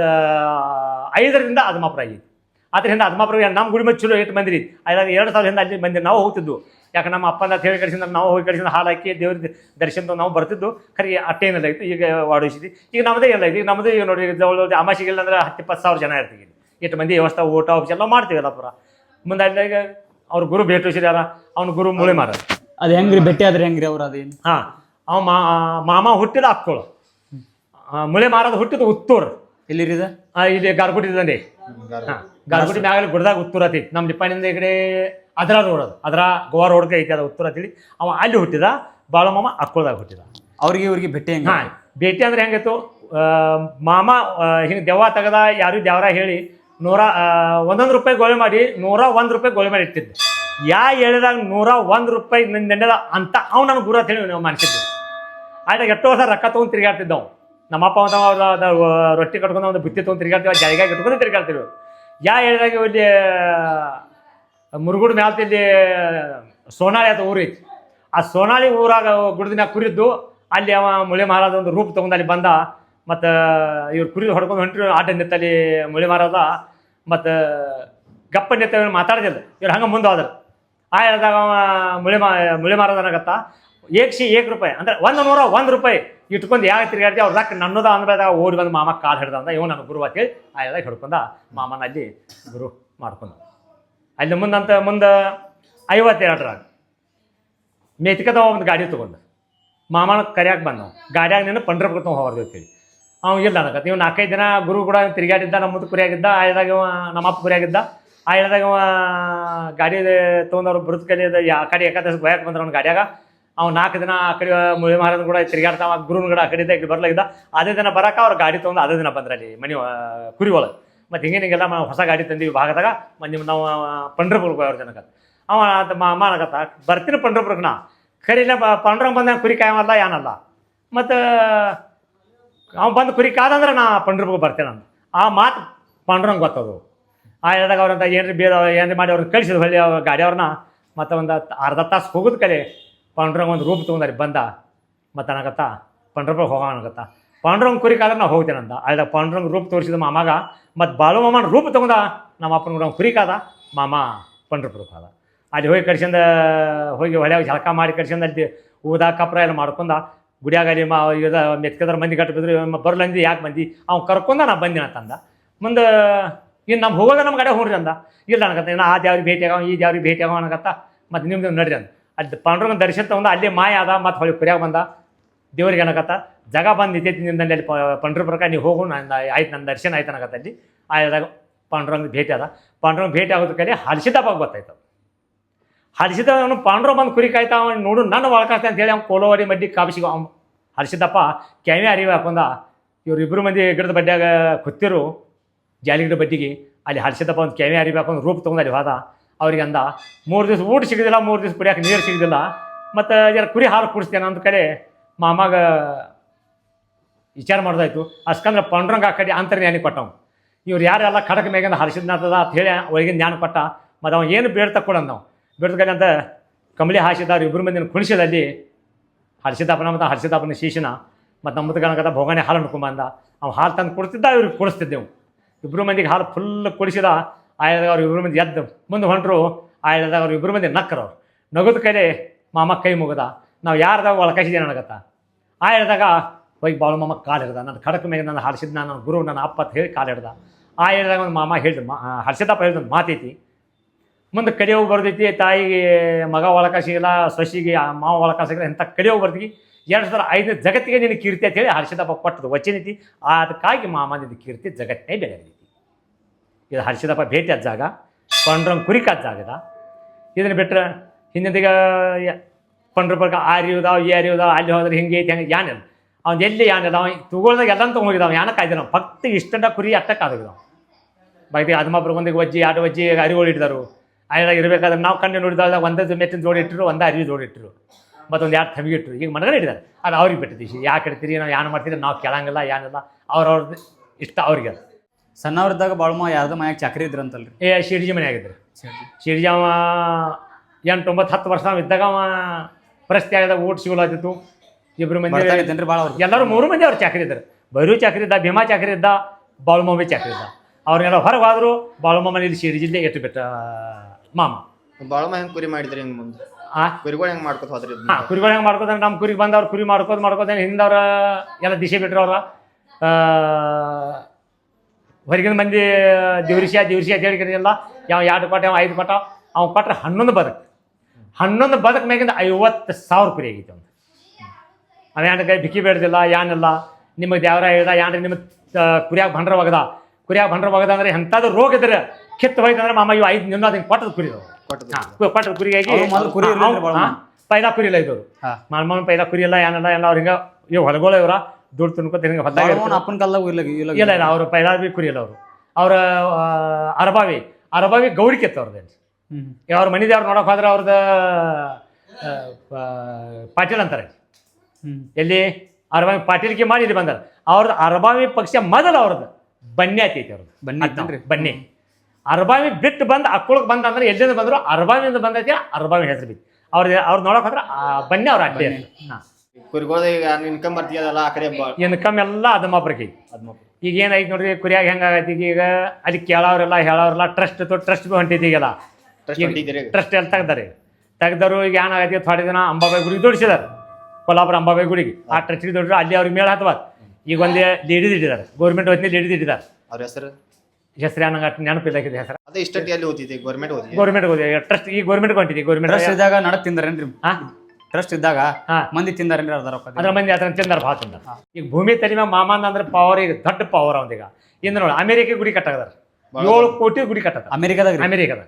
ಐದರಿಂದ ಅದಮಾಪುರ ಆಗಿತ್ತು ಅದರಿಂದ ಅದಮಾಪುರ ನಮ್ಮ ಗುಡಿ ಚಲೋ ಎಷ್ಟು ಮಂದಿರಿ ಅದಾಗ ಎರಡು ಸಾವಿರದಿಂದ ಅಲ್ಲಿ ಮಂದಿ ನಾವು ಹೋಗ್ತಿದ್ವು. ಯಾಕೆ ನಮ್ಮ ಅಪ್ಪನ ಅಂತ ಹೇಳಿ ನಾವು ಹೋಗಿ ಕಳಿಸಿದ ಹಾಲು ಹಾಕಿ ದೇವ್ರ ದರ್ಶನ ನಾವು ಬರ್ತಿದ್ದು. ಖರೆ ಅಟ್ಟೇನೆಲ್ಲ ಇತ್ತು. ಈಗ ವಾಡಿಸಿದ್ವಿ ಈಗ ನಮ್ಮದೇ ಎಲ್ಲ ಇದೆ ಈಗ ನಮ್ಮದು ಈಗ ನೋಡಿ ಜವಳ ಅಮಾಸಿಗೆಲ್ಲ ಅಂದ್ರೆ ಹತ್ತು ಇಪ್ಪತ್ತು ಸಾವಿರ ಜನ ಇರ್ತೀವಿ ಇಷ್ಟು ಎಷ್ಟು ಮಂದಿ ವ್ಯವಸ್ಥೆ ಊಟ ಆಫೀಸ್ ಎಲ್ಲ ಮಾಡ್ತೀವಲ್ಲ ಪುರ. ಮುಂದೆ ಈಗ ಅವ್ರ ಗುರು ಭೇಟಿಸಿದಾರ ಅವ್ನ ಗುರು ಮುಳೆ ಮಾರ. ಅದು ಹೆಂಗ್ರಿ? ಭೇಟಿ ಆದ್ರೆ ಹೆಂಗ್ರಿ ಅವ್ರು ಅದೇನು ಹಾ ಅವ ಮಾಮ ಹುಟ್ಟಿದ ಅಕ್ಕಳು. ಮುಳೆ ಮಾರದ ಹುಟ್ಟಿದ ಉತ್ತೂರ್. ಇಲ್ಲಿ ಇಲ್ಲಿ ಗಾರ್ಗುಡಿ ಗಾರ್ಗುಟ್ಟಿ ಹಾಂ ಗಾರ್ಗುಡಿ ಮ್ಯಾಗಲಿ ಗುಡ್ದಾಗ ಉತ್ತೂರ್ ಆತಿ ನಮ್ಮ ನಿಪ್ಪಾಣಿಂದ ಈ ಕಡೆ ಅದ್ರ ರೋಡ್ ಅದು. ಅದರ ಗೋವಾ ರೋಡ್ಗೆ ಐತಿ ಅದು ಉತ್ತರ ಅಂತೇಳಿ ಅವ ಅಲ್ಲಿ ಹುಟ್ಟಿದ ಬಾಳಮಾಮ ಅಕ್ಕೋಳ್ದಾಗ ಹುಟ್ಟಿದ. ಅವ್ರಿಗೆ ಇವ್ರಿಗೆ ಭೇಟಿ ಹೆಂಗ ಹಾಂ ಭೇಟಿ ಅಂದ್ರೆ ಹೆಂಗಿತ್ತು ಆ, ಮಾಮ ಹಿಂಗೆ ದೆವ್ವ ತೆಗದ ಯಾರು ದೇವರ ಹೇಳಿ ನೂರ ಒಂದೊಂದು ರೂಪಾಯಿ ಗೋಳೆ ಮಾಡಿ ನೂರ ಒಂದು ರೂಪಾಯಿ ಗೋಳೆ ಮಾಡಿ ಇಟ್ಟಿದ್ದೆ ಯಾ ಹೇಳಿದಾಗ ನೂರ ಒಂದು ರೂಪಾಯಿ ನನ್ನ ನೆನೆದ ಅಂತ ಅವ್ನು ನನ್ನ ಗುರು ಅಂತ ಹೇಳಿ ನಾವು ಮನ್ಸಿದ್ದು ಆಯ್ತು ಎಷ್ಟು ವರ್ಷ ರೊಕ್ಕ ತೊಗೊಂಡು ತಿರ್ಗಾಡ್ತಿದ್ದವು ನಮ್ಮಪ್ಪ ಅಂತ ಅವ್ರ ರೊಟ್ಟಿ ಕಟ್ಕೊಂಡು ಒಂದು ಬಿತ್ತಿ ತೊಗೊಂಡು ತಿರುಗಾಡ್ತೀವಿ ಜಾಯಿಗಾಗಿ ಇಟ್ಕೊಂಡು ತಿರ್ಗಾಡ್ತಿದ್ವಿ. ಯಾ ಹೇಳಿದಾಗ ಇಲ್ಲಿ ಮುರುಗುಡ್ ಮ್ಯಾಲ್ತಿಲ್ಲಿ ಸೋನಾಳಿ ಅಂತ ಊರು ಐತಿ. ಆ ಸೋನಾಳಿ ಊರಾಗ ಗುಡ್ದಿನ ಕುರಿದ್ದು, ಅಲ್ಲಿ ಅವ ಮುಳೆ ಮಹಾರಾಜ ಒಂದು ರೂಪ ತೊಗೊಂಡು ಅಲ್ಲಿ ಬಂದ. ಮತ್ತು ಇವ್ರು ಕುರಿ ಹೊಡ್ಕೊಂಡು ಹೊಂಟ್ರಿ, ಆಟ ನಿತ್ತಲ್ಲಿ ಮುಳೆ ಮಹಾರಾಜ. ಮತ್ತು, ಗಪ್ಪ ನಿತ್ತ ಮಾತಾಡ್ದಿಲ್ಲ ಇವ್ರು ಹಂಗೆ ಮುಂದೆ ಹೋದ್ರು. ಆ ಹೇಳಿದಾಗ ಅವ ಮುಳೆ ಮಾ ಮುಳೆ ಮಹಾರಾಜ ಏಕ್ಸಿ ಏಕ್ ರೂಪಾಯಿ. ಅಂದ್ರೆ ಒಂದು ನೂರ ಒಂದು ರೂಪಾಯಿ ಇಟ್ಕೊಂಡು ಯಾವ ತಿರುಗಾಡ್ತಿ? ಅವ್ರು ರೊಕ್ಕ ನನ್ನದ ಅಂದ್ರದಾಗ ಓಡಿ ಬಂದು ಮಾಮ ಕಾಲು ಹಿಡ್ದ ಅಂದ. ಇವ್ ನನ್ನ ಗುರು ಅಂತೇಳಿ ಆ ಹೇಳಿದಾಗ ಹಿಡ್ಕೊಂಡ ಮಾಮನ ಅಲ್ಲಿ ಗುರು ಮಾಡ್ಕೊಂಡ. ಅಲ್ಲಿ ಮುಂದಂತ ಮುಂದೆ ಐವತ್ತೆರಡರಾಗ ಮೇತ್ಕದ ಒಂದು ಗಾಡಿ ತೊಗೊಂಡು. ಮಾಮನ ಕರೆಯಾಗಿ ಬಂದ ಗಾಡಿಯಾಗ ನೀನು ಪಂಡ್ರಪುರ ತಗೊಂಡು ಹೋಗ್ದು ಅಂತೇಳಿ. ಅವ್ನು ಇಲ್ಲ ಅನ್ನಕತ್ತ ನೀವು ನಾಲ್ಕೈದು ದಿನ ಗುರು ಕೂಡ ತಿರುಗಾಡಿದ್ದ ನಮ್ಮ ಮುಂದೆ ಕುರಿಯಾಗಿದ್ದ ಆ ನಮ್ಮ ಅಪ್ಪ ಕುರಿಯಾಗಿದ್ದ. ಆ ಹೇಳಿದಾಗ ಇವ ಗಾಡಿ ತೊಗೊಂಡವ್ರು ಬೃತ್ ಕಲಿ ಯಾ ಕಡೆ ಯಾಕಂದ್ರೆ ಬಯಕ್ಕೆ ಬಂದ್ರೆ ಅವ್ನ ಗಾಡಿಯಾಗ. ಅವ್ನು ನಾಲ್ಕು ದಿನ ಆ ಕಡೆ ಮುಳಿ ಮಹಾರಾಜ್ ಕೂಡ ತಿರುಗಾಡ್ತಾವ ಗುರುನ ಕೂಡ ಆ ಕಡೆ ಇಲ್ಲಿ ಬರ್ಲಾಗಿದ್ದ ಅದೇ ದಿನ ಬರಕ ಅವ್ರು ಗಾಡಿ ತೊಗೊಂಡು ಅದೇ ದಿನ ಬಂದ್ರೆ ಅಲ್ಲಿ ಮನೆ ಕುರಿ ಒಳಗೆ. ಮತ್ತು ಹಿಂಗೆ ಹಿಂಗೆಲ್ಲ ಹೊಸ ಗಾಡಿ ತಂದೀವಿ ಭಾಗದಾಗ, ಮತ್ತು ನಿಮ್ಮ ನಾವು ಪಂಡ್ರಪುರಕ್ಕೆ ಅವ್ರ ಜನಕ. ಅವ ಅಂತ ಮಾಮ ಅನ್ನಕತ್ತ ಬರ್ತೀನಿ ಪಂಡ್ರಪುರಕ್ಕೆ ನಾ. ಕರೀಲ ಬ, ಪಂಡ್ರಂಗೆ ಬಂದ ಕುರಿ ಕಾಯಮಲ್ಲ ಏನಲ್ಲ ಮತ್ತು ಅವ್ನು ಬಂದು ಕುರಿ ಕಾದಂದ್ರೆ ನಾ ಪಂಡ್ರಪುರಕ್ಕೆ ಬರ್ತೇನೆ ನಾನು ಆ ಮಾತು ಪಂಡ್ರಂಗೆ ಗೊತ್ತದು. ಆ ಹೇಳಿದಾಗ ಅವ್ರಂತ ಏನ್ರಿ ಬೇದ, ಏನ್ರಿ ಮಾಡಿ ಅವ್ರನ್ನ ಕಳಿಸಿದ್ರು ಹೊಳ್ಳಿ ಅವ್ರ ಗಾಡಿಯವ್ರನ್ನ ಮತ್ತು ಒಂದು ಅರ್ಧ ತಾಸು ಹೋಗೋದು ಕಲೆ ಪಂಡ್ರಂಗೆ ಒಂದು ರೂಪ್ ತೊಗೊಂಡ್ರಿ ಬಂದ. ಮತ್ತು ಅನ್ನಕತ್ತ ಪಂಡ್ರಪುರಕ್ಕೆ ಹೋಗೋಣ ಅನ್ನಕತ್ತ ಪಾಂಡ್ರಂಗ್ ಕುರಿ ಕಾದ್ರೆ ನಾವು ಹೋಗ್ತೇನೆ ಅಂತ ಅಲ್ಲ ಪಾಂಡ್ರಂಗ್ ರೂಪ ತೋರಿಸಿದ ಮಾಮಾಗ ಮತ್ತು ಬಾಳು ಮಾಮನ ರೂಪ ತಗೊಂಡ, ನಮ್ಮ ಅಪ್ಪನ ಕುರಿ ಕಾದ. ಮಾಮ ಪಂಡ್ರಪುರಕ್ಕೆ ಹೋದ ಅಲ್ಲಿ ಹೋಗಿ ಕಡ್ಸಿಂದ ಹೋಗಿ ಹೊಳ್ಯಾಗ ಜಳಕ ಮಾಡಿ ಕಡ್ಸಿಂದ ಅಲ್ಲಿ ಊದ ಕಪ್ರ ಎಲ್ಲ ಮಾಡ್ಕೊಂಡ, ಗುಡಿಯಾಗ ಅಲ್ಲಿ ಮಾ ಇದ ಮೆತ್ಕದ್ರ ಮಂದಿ ಗಟ್ಟು ಬಿದ್ರು ಬರ್ಲಂದಿ ಯಾಕೆ ಮಂದಿ ಅವ್ನು ಕರ್ಕೊಂಡ ನಾ ಬಂದಿನ ಅಂತಂದ ಮುಂದೆ ಇನ್ನು ನಮ್ಮ ಹೋಗೋದ ನಮ್ಮ ಕಡೆ ಹೋಗ್ರಿ ಅಂದ. ಇಲ್ಲ ಅನ್ಕತ್ತ, ಇನ್ನು ಆ ದೇವ್ರಿಗೆ ಭೇಟಿ ಆಗವ, ಈ ದೇವ್ರಿಗೆ ಭೇಟಿ ಆಗವ ಅನ್ಕತ್ತ, ಮತ್ತು ನಿಮ್ದು ನಡ್ರಿ ಅಂದ. ಅಲ್ಲಿ ಪಾಂಡ್ರಂಗ ದರ್ಶನ ತಗೊಂಡು, ಅಲ್ಲಿ ಮಾಯ ಅದ, ಮತ್ತು ಹೊಳಿ ಕುರಿಯಾಗ ಬಂದ. ದೇವ್ರಿಗೆ ಏನಕತ್ತ ಜಾಗ ಬಂದು ನಿಂತೈತಿ ನಿಂದಲ್ಲಿ ಅಲ್ಲಿ ಪಂಡ್ರಪುರಕ್ಕೆ ನೀವು ಹೋಗು ನನ್ನ ಆಯ್ತು ನನ್ನ ದರ್ಶನ, ಆಯ್ತು ಅನ್ನಕತ್ತ ಅಲ್ಲಿ ಆದಾಗ ಪಾಂಡ್ರಂಗ ಭೇಟಿ ಅದ ಪಾಂಡ್ರಂಗ ಭೇಟಿ ಆಗೋದ ಹರ್ಷಿದಪ್ಪ ಗೊತ್ತಾಯ್ತು ಹರ್ಷಿತ ಅವನು ಪಾಂಡ್ರ ಬಂದು ಕುರಿ ಕಾಯ್ತಾ ಅವನು ನೋಡು, ನನ್ನ ಒಳಕಾಸ್ತೆ ಅಂತ ಹೇಳಿ ಅವ್ನು ಕೋಲೋವರಿ ಮಡ್ಡಿ ಕಾಪಿಸಿಗೆ ಅವ್ನು ಹರ್ಷಿತಪ್ಪ ಕೆಮ್ಮೆ ಅರಿವೆ ಹಾಕೊಂಡ ಇವ್ರು ಇಬ್ಬರು ಮಂದಿ ಗಿಡದ ಬಡ್ಡಿಯಾಗ ಕುತ್ತಿರು ಜಾಲಿ ಗಿಡ ಬಡ್ಡಿಗೆ. ಅಲ್ಲಿ ಹರ್ಷಿತಪ್ಪ ಒಂದು ಕೆಮೆ ಅರಿವೆ ಹಾಕೊಂಡು ರೂಪ ತೊಗೊಂಡು ಅಲ್ಲಿ ಹೋದ. ಅವ್ರಿಗೆ ಅಂದ, ಮೂರು ದಿವಸ ಊಟ ಸಿಗೋದಿಲ್ಲ, ಮೂರು ದಿವಸ ಕುಡಿಯೋಕೆ ನೀರು ಸಿಗೋದಿಲ್ಲ, ಮತ್ತು ಜರ ಕುರಿ ಹಾಲು ಕುಡಿಸ್ತೇನೆ ಅಂದ ಕಡೆ ಮಾಮಾಗ ವಿಚಾರ ಮಾಡೋದಾಯ್ತು. ಅಸ್ಕಂದ್ರೆ ಪಾಂಡುರಂಗ ಆ ಕಡೆ ಅಂತರ್ಜ್ಞಾನಿ ಕೊಟ್ಟವು. ಇವ್ರು ಯಾರೆಲ್ಲ ಖಡಕ ಮೇಗಂದ ಹರ್ಷಿದ್ನಾಥದ ಅಂತ ಹೇಳಿ ಒಳಗಿನ ಜ್ಞಾನ ಕೊಟ್ಟ. ಮತ್ತು ಅವ ಏನು ಬೇಡ್ತಾ ಕೊಡೋಣ ನಾವು ಬೇಡ್ತಕ್ಕಂಥ ಅಂತ ಕಂಬಳಿ ಹಾಸಿದಾರು ಇಬ್ಬರು ಮಂದಿನ ಕುಣಿಸಿದಲ್ಲಿ ಹರಿಸಿದಪ್ಪನ ಮತ್ತು ಹರಿಸಿದಪ್ಪನ ಶೀಶನ ಮತ್ತು ನಮ್ಮ ಗಣಕದ ಭೋಗನೆ ಹಾಲು ಅಂದ ಅವ್ನು ಹಾಲು ತಂದು ಕೊಡ್ತಿದ್ದ, ಇವ್ರಿಗೆ ಕೊಡಿಸ್ತಿದ್ದೆವು. ಇಬ್ಬರು ಮಂದಿಗೆ ಹಾಲು ಫುಲ್ ಕುಡಿಸಿದ ಆಯ್ದಾಗ ಅವ್ರು ಇಬ್ಬರು ಮಂದಿ ಎದ್ದು ಮುಂದೆ ಹೊಂಟರು ಆಯ್ದಾಗ ಅವ್ರು ಇಬ್ಬರು ಮಂದಿ ನಕ್ಕರು ನಗದ ಕೈಲಿ ಮಾಮ ಕೈ ಮುಗದ. ನಾವು ಯಾರ್ದಾಗ ಒಳಕಾಯಿಸಿದೆ ನನಗತ್ತ. ಆ ಹೇಳಿದಾಗ ಹೋಗಿ ಬಾಳು ಮಾಮ ಕಾಲು ಹಿಡ್ದ. ನನ್ನ ಖಡಕ್ ಮೇಲೆ ನನ್ನ ಹರ್ಷಿದ್ ನನ್ನ ಗುರು, ನನ್ನ ಅಪ್ಪ ಅಂತ ಹೇಳಿ ಕಾಲು ಹಿಡ್ದ. ಆ ಹೇಳಿದಾಗ ಒಂದು ಮಾಮ ಹೇಳಿದ, ಮಾ ಹರ್ಷದಪ್ಪ ಹೇಳಿದ ಮಾತೈತಿ. ಮುಂದೆ ಕಡಿಯೋವು ಬರ್ತೈತಿ, ತಾಯಿಗೆ ಮಗ ಒಳಕ ಸಿಗಲ್ಲ ಸೊಸಿಗೆ ಮಾವ ಒಳಕ ಸಿಗಲ್ಲ ಇಂಥ ಹೋಗಿ ಬರ್ತೀವಿ ಎರಡು ಸಾವಿರ ಐದು ಜಗತ್ತಿಗೆ ನಿನ್ನ ಕೀರ್ತಿ ಅಂತ ಹೇಳಿ ಹರ್ಷದಪ್ಪ ಕೊಟ್ಟದ್ದು ವಚನೈತಿ ಅದಕ್ಕಾಗಿ ಮಾಮ ನಿನ್ನ ಕೀರ್ತಿ ಜಗತ್ತೇ ಬೆಳೆದೈತಿ ಇದು ಹರ್ಷದಪ್ಪ ಭೇಟಿ ಆದ ಜಾಗ, ಪಂಡ್ರಂಗ್ ಕುರಿಕಾದ ಜಾಗದ ಇದನ್ನು ಬಿಟ್ಟರೆ ಹಿಂದಿನ ಪಂಡ್ರ ಆ ಅರಿಯುದಾವ ಈ ಅರಿಯುದಾವ ಅಲ್ಲಿ ಹೋದ್ರೆ ಹಿಂಗೆ ಐತಿ, ಹಂಗೆ ಯಾನಿಲ್ಲ ಅವ್ನು ಎಲ್ಲಿ ಯಾನಿಲ್ಲ ಅವ ತಗೊಳ್ದಾಗ ಎಲ್ಲ ಹೋಗಿದಾವ. ಯಾನ ಕಾಯ್ದಿಲ್ಲ ಭಕ್ತಿ ಇಷ್ಟಂಡ ಕುರಿ ಅಟ್ಟಕ್ಕೆ ಆದೋಗಿದಾವ. ಬೈದಿ ಅದಮ್ಮಬ್ರು ಒಂದಿಗೆ ಒಜ್ಜಿ ಎರಡು ಒಜ್ಜಿ ಅರಿವುಗಳು ಇಡ್ದರು ಆಯ್ದಾಗ ಇರಬೇಕಾದ್ರೆ ನಾವು ಕಣ್ಣು ನೋಡಿದಾಗ ಒಂದೇ ಮೆಟ್ಟಿನ ಜೋಡಿ ಇಟ್ಟರು ಒಂದೇ ಅರಿವಿ ಜೋಡಿ ಇಟ್ಟರು. ಮತ್ತೊಂದು ಎರಡು ಥಮಿಗೆ ಇಟ್ಟರು ಈಗ ಮನಗಡೆ ಇಟ್ಟಿದ್ದಾರೆ ಅದು ಅವ್ರಿಗೆ ಬಿಟ್ಟಿದ್ದೀವಿ ಯಾಕೆ ಇಡ್ತೀರಿ ನಾವು ಏನು ಮಾಡ್ತೀರಿ? ನಾವು ಕೇಳಂಗಿಲ್ಲ ಏನಿಲ್ಲ ಅವ್ರವ್ರದ್ದು ಇಷ್ಟ ಅವ್ರಿಗೆ ಅದು. ಸಣ್ಣವ್ರದಾಗ ಬಾಳಮ್ಮ ಯಾರ್ದೋ ಮನ್ಯಾಗ ಚಾಕ್ರಿ ಇದ್ರಂತಲ್ರಿ ಏ ಶಿರ್ಜಿ ಮನೆ ಆಗಿದ್ರು ಶಿರ್ಜಿ. ಅವ ಎಂಟು ಒಂಬತ್ತು ಹತ್ತು ವರ್ಷ ಇದ್ದಾಗ ಅವ ಪರಿಸ್ಥಿತಿ ಆಗಿದಾಗ ಊಟ ಸಿಗಲಾತಿತ್ತು. ಇಬ್ರು ಮಂದಿ ಭಾಳ ಎಲ್ಲರೂ ಮೂರು ಮಂದಿ ಅವ್ರು ಚಾಕರಿ ಇದ್ದಾರೆ. ಬೈರು ಚಾಕರಿ ಇದ್ದ ಭೀಮಾ ಚಾಕರಿ ಇದ್ದ ಬಾಳುಮೊಮ್ಮೆ ಚಾಕರಿ ಇದ್ದ. ಅವ್ರನ್ನೆಲ್ಲ ಹೊರಗೆ ಹೋದ್ರು ಬಾಳುಮೊಮ್ಮನ ಇಲ್ಲಿ ಶಿರ್ಜಿಲ್ಲೇ ಎಟ್ಟು ಬಿಟ್ಟ ಮಾಮ. ಬಾಳಮ್ಮ ಹೆಂಗೆ ಕುರಿ ಮಾಡಿದ್ರಿ ಹಿಂಗೆ ಮುಂದೆ? ಆ? ಕುರಿಗಳು ಹೆಂಗ್ ಮಾಡ್ಕೊತ ಹೋದ್ರಿ ಹಾ ಕುರಿಗಳು ಹೆಂಗೆ ಮಾಡ್ಕೋತಾರೆ ನಮ್ಮ ಕುರಿಗೆ ಬಂದವ್ರು ಕುರಿ ಮಾಡ್ಕೋದು ಮಾಡ್ಕೋತ ಹಿಂದವ್ರ ಎಲ್ಲ ದಿಶೆ ಬಿಟ್ರು ಅವ್ರ. ಹೊರಗಿನ ಮಂದಿ ದಿವ್ರಿಸಿಯ ದಿವ್ರಿಸಿಯ ಅಂತ ಹೇಳಿಕರಿಲ್ಲ ಯಾವ ಎರಡು ಕೊಟ್ಟ ಯಾವ ಐದು ಕೊಟ್ಟ ಅವ್ ಕೊಟ್ರೆ ಹನ್ನೊಂದು ಬದಕ್. ಹನ್ನೊಂದು ಬದಕ್ ಮ್ಯಾಗಿಂದ ಐವತ್ತು ಸಾವಿರ ಕುರಿ ಆಗೈತೆ ಅವ್ನು ಅವೇನು ಕೈ ಬಿಕ್ಕಿ ಬೇಡ್ದಿಲ್ಲ ಏನಿಲ್ಲ ನಿಮಗೆ ದೇವರ ಹೇಳ್ದ ಯಾನ್ರಿ ನಿಮ್ಮ ಕುರಿಯಾಗ ಭಂಡ್ರ ಒಗದ. ಕುರಿಯಾಗ ಭಂಡ್ರ ಒಗದ ಅಂದ್ರೆ ಎಂಥದ್ದು ರೋಗ ಇದ್ರೆ ಕಿತ್ತು ಹೋಯ್ತು ಅಂದ್ರೆ ಮಾಮ ಇವು ಐದು ನಿಮ್ಮ ಅದಕ್ಕೆ ಕೊಟ್ಟದ ಕುರಿ ಪಟ್ಟದ ಕೊಟ್ಟದ ಕುರಿಗಾಗಿ ಅವ್ರು ಕುರಿ? ಪೈಲಾ ಕುರಿ ಇಲ್ಲ ಇದ್ದವ್ರು ಮಾಮ ಪೈಲಾ ಕುರಿ ಇಲ್ಲ ಏನಿಲ್ಲ ಎಲ್ಲ ಅವ್ರಿಗೆ ಇವ್ ಹೊಲಗಳು ಇವ್ರ ದುಡ್ಡು ತಿನ್ಕೊತ ಹಿಂಗ ಹೊಲ್ದಾಗ ಅಪ್ಪನ ಇಲ್ಲ ಇಲ್ಲ ಇಲ್ಲ ಅವ್ರು ಪೈಲಾ ಬಿ ಕುರಿ ಇಲ್ಲ ಅವರು. ಅವ್ರ ಅರಬಾವಿ ಅರಬಾವಿ ಗೌರಿ ಕೆತ್ತ ಅವ್ರದ್ದು ಅವ್ರ ಮನೆ ದೇವ್ರು ನೋಡಕ್ ಹೋದ್ರೆ ಅವ್ರದ್ದು ಆ, ಪಾಟೀಲ್ ಅಂತಾರೆ. ಎಲ್ಲಿ? ಅರಬಾವಿ ಪಾಟೀಲ್ಗೆ ಮಾಡಿ ಇಲ್ಲಿ ಬಂದಾರ. ಅವ್ರದ್ದು ಅರಬಾವಿ ಪಕ್ಷ ಮೊದಲು ಅವ್ರದ್ದು ಬನ್ನಿ ಆತೈತಿ ಅವ್ರದ್ದು ಬನ್ನಿ? ಬನ್ನಿ. ಅರಬಾವಿ ಬಿಟ್ಟು ಬಂದು ಅಕ್ಕಳಕ್ಕೆ ಬಂದ ಅಂದ್ರೆ ಎಲ್ಲಿಂದ ಬಂದ್ರು? ಅರಬಾವಿಯಿಂದ ಬಂದೈತಿ ಅರಬಾವಿ ಹೆಸರು ಬಿತ್ತು. ಅವ್ರ ಅವ್ರು ನೋಡಕ್ ಹೋದ್ರೆ ಆ ಬನ್ನಿ ಅವ್ರ ಅಡ್ಡೆ ಹಾಂ. ಇನ್ಕಮ್ ಬರ್ತಿಯದಲ್ಲ ಆ ಕಡೆ ಇನ್ಕಮ್ ಎಲ್ಲ ಈಗ ಏನಾಯ್ತು ನೋಡ್ರಿ ಕುರಿಯಾಗ ಹೆಂಗಾಗೈತಿ ಈಗ ಈಗ? ಅಲ್ಲಿ ಕೇಳೋರೆಲ್ಲ ಹೇಳೋರೆಲ್ಲ ಟ್ರಸ್ಟ್ ಟ್ರಸ್ಟ್ ಬಿ ಹೊಂಟೈತಿ ಈಗೆಲ್ಲ. ಟ್ರಸ್ಟ್ ಎಲ್ಲ ತೆಗ್ದಾರೆ? ತೆಗ್ದರು ಈಗ ಏನಾಗೈತಿ? ಥೋಡೆ ದಿನ ಅಂಬಾಬಾಯಿ ಗುರಿ ದುಡಿಸಿದಾರೆ. ಕೊಲ್ಲಾಪುರ ಅಂಬಾಬಾಯಿ ಗುಡಿಗೆ. ಆ ಟ್ರಚರಿ ದೊಡ್ಡ ಅಲ್ಲಿ ಅವ್ರಿಗೆ ಮೇಳ ಹತ್ತಬಾರ್ದು ಈಗ ಒಂದೇ ಲೇಡೀಸ್ ಇಟ್ಟಿದ್ದಾರೆ. ಗೌರ್ಮೆಂಟ್ ಹೊತ್ತಿನ ಲೇಡೀಸ್ ಇಟ್ಟಿದ್ದಾರೆ. ಅವ್ರ ಹೆಸರು? ಹೆಸರು ಏನಂಗ ನೆನಪಿಲ್ಲ ಹೆಸರು. ಅದೇ ಇಷ್ಟಟ್ಟಿ ಅಲ್ಲಿ ಓದಿದ್ದೆ ಗೌರ್ಮೆಂಟ್ ಓದಿ ಗೌರ್ಮೆಂಟ್ ಟ್ರಸ್ಟ್ ಈ ಗೌರ್ಮೆಂಟ್ ಹೊಂಟಿದೆ ಗೌರ್ಮೆಂಟ್ ಟ್ರಸ್ಟ್ ಇದ್ದಾಗ ನಡ ತಿಂದಾರೇನ್ರಿ ಹಾ? ಟ್ರಸ್ಟ್ ಇದ್ದಾಗ ಹಾ. ಮಂದಿ ತಿಂದಾರೇನ್ರಿ ಅರ್ಧ ರೊಕ್ಕ ಅದ್ರ ಮಂದಿ ಅದನ್ನ ತಿಂದಾರ ಭಾಳ ತಿಂದಾರ. ಈಗ ಭೂಮಿ ತಲೆ ಮಾಮಾನ ಅಂದ್ರೆ ಪವರ್ ಈಗ ದೊಡ್ಡ ಪವರ್ ಅವಂದೀಗ ಇಂದ ನೋಡಿ ಅಮೆರಿಕ ಗುಡಿ ಕಟ್ಟಾಗದಾರ ಏಳು ಕೋಟಿ ಗುಡಿ ಕಟ್ಟದ. ಅಮೆರಿಕದಾಗ ಅಮೆರಿಕದ ಅಮೇರಿಕದ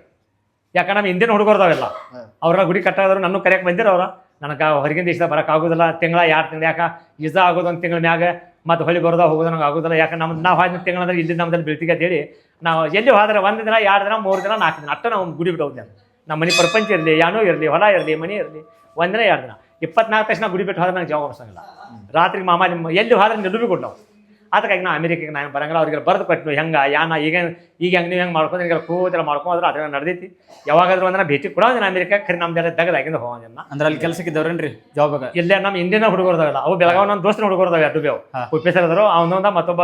ಯಾಕಂದ್ರೆ ನಮ್ಮ ಇಂಡಿಯನ್ ಹುಡುಗರ್ದಾವೆಲ್ಲ. ಹ್ಮ್. ಅವ್ರ ಗುಡಿ ಕಟ್ಟದ್ರು ನನ್ನ ಕರೆಯಕ್ಕೆ ಬಂದಿರ ಅವ್ರ. ನನಗೆ ಹೊರಗಿನ ದೇಶದಾಗ ಬರೋಕ್ಕಾಗೋದಿಲ್ಲ ತಿಂಗಳ ಎರಡು ತಿಂಗಳು ಯಾಕೆ? ಇಸ ಆಗೋದು ಒಂದು ತಿಂಗಳ ಮ್ಯಾಗ ಮತ್ತು ಹೊಳಿ ಬರೋದ ಹೋಗೋದು ನಂಗೆ ಆಗೋದಿಲ್ಲ. ಯಾಕೆ ನಮ್ಮ ನಾವು ಹಾದಿನ ತಿಂಗಳಂದ್ರೆ ಇಲ್ಲಿ ನಮ್ಮದಲ್ಲಿ ಬೀಳ್ತಿಗೆ ಅಂತೇಳಿ ನಾವು ಎಲ್ಲಿ ಹೋದ್ರೆ ಒಂದು ದಿನ, ಎರಡು ದಿನ, ಮೂರು ದಿನ ನಾಲ್ಕು ದಿನ ಅಷ್ಟು ನಾವು ಗುಡಿ ಬಿಟ್ಟು ಹೋಗ್ತೇನೆ ನಮ್ಮ ಮನೆ ಪ್ರಪಂಚ ಇರಲಿ, ಯಾನೋ ಇರಲಿ, ಹೊಲ ಇರಲಿ, ಮನೆ ಇರಲಿ ಒಂದಿನ ಎರಡು ದಿನ. ಇಪ್ಪತ್ನಾಲ್ಕು ತಕ್ಷಣ ಗುಡಿ ಬಿಟ್ಟು ಹೋದ್ರೆ ನಂಗೆ ಜವಾಬ್ ಬರ್ಸಂಗಿಲ್ಲ ರಾತ್ರಿ ಮಾಮ ಎಲ್ಲಿ ಹೋದ್ರೆ ನಿಲುಬಿ ಕೊಟ್ಟು ನಾವು ಅದಕ್ಕಾಗಿ ನಾ ಅಮೇರಿಕೆಗೆ ನಾನು ಬರಂಗಿಲ್ಲ. ಅವ್ರಿಗೆ ಬರೆದು ಕೊಟ್ಟು ಹೆಂಗೆ ಯಾನ ಈಗ ಈಗ ಹೆಂಗೆ ನೀವು ಹೆಂಗೆ ಮಾಡ್ಕೊಂಡು ಹಿಂಗೆ ಕೂದೆಲ್ಲ ಮಾಡ್ಕೊಂಡ್ರೆ ಅದ್ರ ನಡೆದೈತಿ. ಯಾವಾಗಾದ್ರೂ ಒಂದಿನ ಭೇಟಿ ಕೊಡೋದಿನ ಅಮೆರಿಕಕ್ಕೆ. ಖರೆ ನಮ್ದೆಲ್ಲ ತೆಗೆದಾಗಿಂದ ಹೋಗೋದಿಲ್ಲ ಅಂದ್ರೆ ಅಲ್ಲಿ ಕೆಲಸಕ್ಕೆ ಇದ್ದವ್ರೇನ್ರಿ ಜಾಬ್ ಇಲ್ಲೇ ನಮ್ಮ ಇಂಡಿಯನ್ ಹುಡುಗರ್ದಾಗಲ್ಲ. ಅವು ಬೆಳಗಾವ್ ನಮ್ಮ ದೋಸ್ತಿನ ಹುಡುಗರ್ದಾಗ ಅದು ಬೇವು. ಉಪ್ಪೇಸರ್ ಅದರು ಅವನೊಂದ ಮತ್ತೊಬ್ಬ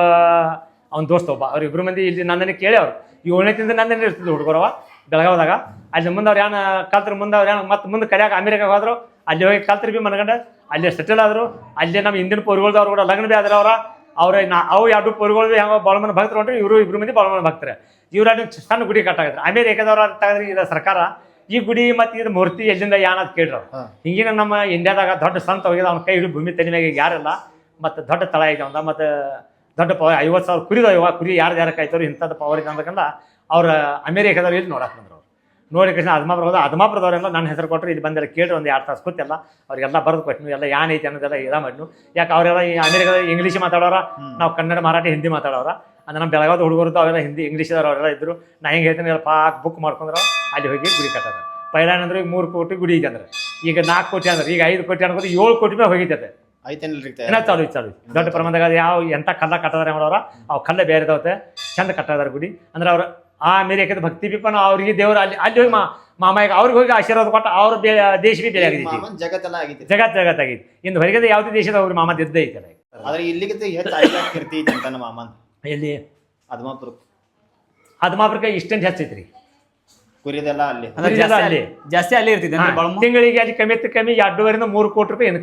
ಅವ್ನ ದೋಸ್ತ ಒಬ್ಬ. ಅವ್ರು ಇಬ್ರು ಮಂದಿ ಇಲ್ಲಿ ನನ್ನನ್ನು ಕೇಳಿ ಅವ್ರು. ಏಳನೇ ತಿಂದ ನನ್ನ ಇರ್ತಿದ್ರು ಹುಡುಗರವ ಬೆಳಗಾವ್ದಾಗ. ಅಲ್ಲಿ ಮುಂದೆ ಅವ್ರು ಏನು ಕಲ್ತ್ರ ಮುಂದೆ ಅವ್ರು ಏನು ಮತ್ತೆ ಮುಂದೆ ಕಲಿಯಾಕ ಅಮೇರಿಕಾಗೆ ಹೋದ್ರು. ಅಲ್ಲಿ ಹೋಗಿ ಕಲ್ತ್ರಿ ಬಿ ಮನಗಂಡ. ಅಲ್ಲಿ ಸೆಟಲ್ ಆದರು. ಅಲ್ಲಿ ನಮ್ಮ ಹಿಂದಿನ ಪೋರ್ಗಳ್ದವ್ರು ಕೂಡ ಲಗ್ನ ಬಿ ಆದ್ರೆ ಅವ್ರ. ಅವ್ರ ನಾ ಅವು ಎರಡು ಪೊರುಗಳು ಹೆಂಗ ಬಾಳಮನ ಭಕ್ತರು ಹೊಂಟ್ರೆ ಇವರು ಇಬ್ರು ಮಂದಿ ಬಾಳಮನ ಭಕ್ತರು ಇವ್ರ ಸಣ್ಣ ಗುಡಿ ಕಟ್ಟಾಗತ್ತೆ ಅಮೇರಿಕಾದವ್ರು ತಗದ್ರಿ ಇದು ಸರ್ಕಾರ. ಈ ಗುಡಿ ಮತ್ತು ಇದು ಮೂರ್ತಿ ಎಲ್ಲಿಂದ ಯಾನದ್ ಕೇಳ್ರು. ಹಿಂಗಿನ ನಮ್ಮ ಇಂಡಿಯಾದಾಗ ದೊಡ್ಡ ಸಂತ ಹೋಗಿದ ಅವ್ನ ಕೈ ಹಿಡಿದು ಭೂಮಿ ತಲೆ ಮ್ಯಾಗ ಯಾರಲ್ಲ ಮತ್ತು ದೊಡ್ಡ ತಳ ಇದೆ ಅವಂದ. ಮತ್ತು ದೊಡ್ಡ ಪವರ್ ಐವತ್ತು ಸಾವಿರ ಕುರಿದ ಇವಾಗ ಕುರಿ ಯಾರು ಯಾರು ಕಾಯ್ತವ್ರು ಇಂಥದ್ದು ಪವರ್ ಇದೆ ಅಂದ್ಕಂಡ ಅವ್ರ ಅಮೇರಿಕಾದವ್ರು ಇಲ್ಲಿ ನೋಡಕ್ಕೆ ಬಂದ್ರು. ನೋಡಿ ಕೃಷ್ಣ ಅದ್ಮಾಪುರ ಹೋದ ಅದ್ಮಾಪುರದವರೆಲ್ಲ ನನ್ನ ಹೆಸರು ಕೊಟ್ಟರು ಇದು ಬಂದೆಲ್ಲ ಕೇಳ್ರಿ ಒಂದು ಎರಡು ತಾಸು ಕೂತೆಲ್ಲ. ಅವ್ರಿಗೆಲ್ಲ ಬರೆದು ಕೊಟ್ಟು ಎಲ್ಲ ಏನು ಐತಿ ಅನ್ನೋದೆಲ್ಲ ಇದ ಮಾಡ್ನು. ಯಾಕೆ ಅವರೆಲ್ಲ ಈ ಅಮೇರಿಕಾದ ಇಂಗ್ಲೀಷ್ ಮಾತಾಡೋರ ನಾವು ಕನ್ನಡ ಮರಾಠಿ ಹಿಂದಿ ಮಾತಾಡೋರ. ಅಂದ್ರೆ ನಮ್ಮ ಬೆಳಗಾವಿ ಹುಡುಗರು ಅವೆಲ್ಲ ಹಿಂದಿ ಇಂಗ್ಲೀಷದವ್ರು ಅವರೆಲ್ಲ ಇದ್ದರು ನಾ ಹೆಂಗೆ ಹೇಳ್ತೀನಿ ಎಲ್ಲ ಪಾಕ್ ಬುಕ್ ಮಾಡ್ಕೊಂಡ್ರೆ ಅಲ್ಲಿ ಹೋಗಿ ಗುಡಿ ಕಟ್ಟದ. ಪೈಲಾನ್ ಅಂದ್ರೆ ಈಗ ಮೂರು ಕೋಟಿ ಗುಡಿ ಇದೆ ಅಂದ್ರೆ. ಈಗ ನಾಲ್ಕು ಕೋಟಿ ಅಂದ್ರೆ ಈಗ ಐದು ಕೋಟಿ ಅನ್ಕೋದು ಏಳು ಕೋಟಿ ಮೇಲೆ ಹೋಗಿದ್ದೆ ಏನೋ ಚಾಲು ಚಾಲು. ದೊಡ್ಡ ಪ್ರಮಾಣದಾಗ ಯಾವ ಎಂಥ ಕಲ್ಲ ಕಟ್ಟದಾರೆ ಮಾಡೋರ ಅವು ಕಲ್ಲ ಬೇರೆ ಇದಾವತ್ತೆ ಚಂದ ಕಟ್ಟದಾರ ಗುಡಿ. ಅಂದ್ರೆ ಅವ್ರು ಆ ಯಾಕಂದ್ರೆ ಭಕ್ತಿ ಪಿಪ್ಪನ ಅವ್ರಿಗೆ ದೇವರು ಅಲ್ಲಿ ಅಲ್ಲಿ ಹೋಗಿ ಮಾ ಮಾಮಾಯಿಗೆ ಅವ್ರಿಗೆ ಹೋಗಿ ಆಶೀರ್ವಾದ ಕೊಟ್ಟು ಅವ್ರ ಬೇ ದೇಶ ಬಿ ಬೇರೆ ಆಗಿದೆ ಮಾಮನ್ ಜಗತ್ತೆಲ್ಲ ಆಗಿದೆ ಜಗತ್ ಆಗಿದೆ ಇನ್ನು ಹೊರಗಡೆ ಯಾವುದೇ ದೇಶದ ಅವ್ರ ಮಾಮ ಇದ್ದೇ ಐತಲ್ಲ ಆದ್ರೆ ಇಲ್ಲಿಗೆ ಹೆಚ್ಚು ಅಂತ ನಮ್ಮ ಮಾಮನ್. ಎಲ್ಲಿ? ಅದ್ಮಾಪುರ ಹದಿಮಾಪುರಕ್ಕೆ ಇಷ್ಟೊಂದು ಹೆಚ್ಚೈತ್ರಿ ಕುರಿದೆಲ್ಲ ಅಲ್ಲಿ. ಜಾಸ್ತಿ ಅಲ್ಲಿ. ಜಾಸ್ತಿ ಅಲ್ಲಿ ಇರ್ತಿದ್ದೆ ತಿಂಗಳಿಗೆ ಅಲ್ಲಿ ಕಮ್ಮಿ ಕಮ್ಮಿ ಎರಡೂವರೆಯಿಂದ ಮೂರು ಕೋಟಿ ರೂಪಾಯಿ ಏನು